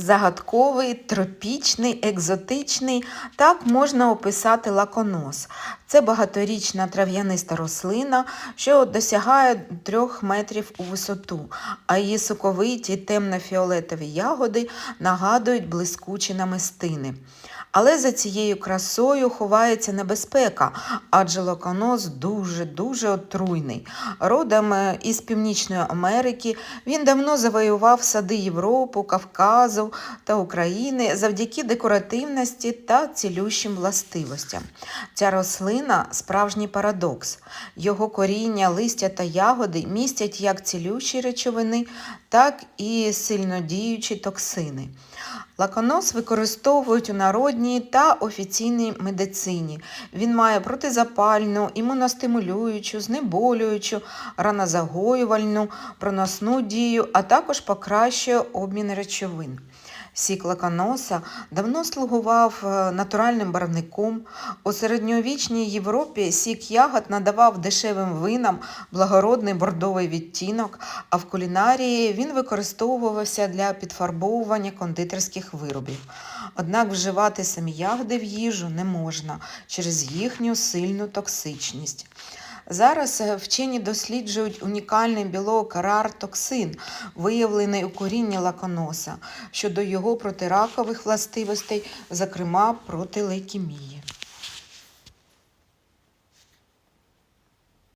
Загадковий, тропічний, екзотичний, так можна описати лаконос. Це багаторічна трав'яниста рослина, що досягає 3 метрів у висоту, а її соковиті темно-фіолетові ягоди нагадують блискучі намистини. Але за цією красою ховається небезпека, адже лаконос дуже-дуже отруйний. Родом е, із Північної Америки він давно завоював сади Європи, Кавказу та України завдяки декоративності та цілющим властивостям. Ця рослина справжній парадокс. Його коріння, листя та ягоди містять як цілющі речовини, так і сильнодіючі токсини. Лаконос використовують у народній та офіційній медицині. Він має протизапальну, імуностимулюючу, знеболюючу, ранозагоювальну, проносну дію, а також покращує обмін речовин. Сік лаконоса давно слугував е, натуральним барвником. У середньовічній Європі сік ягод надавав дешевим винам благородний бордовий відтінок, а в кулінарії він використовувався для підфарбовування кондитерських виробів. Однак вживати самі ягоди в їжу не можна через їхню сильну токсичність. Зараз е, вчені досліджують унікальний білок рар-токсин, виявлений у корінні лаконоса, щодо його протиракових властивостей, зокрема проти лейкемії.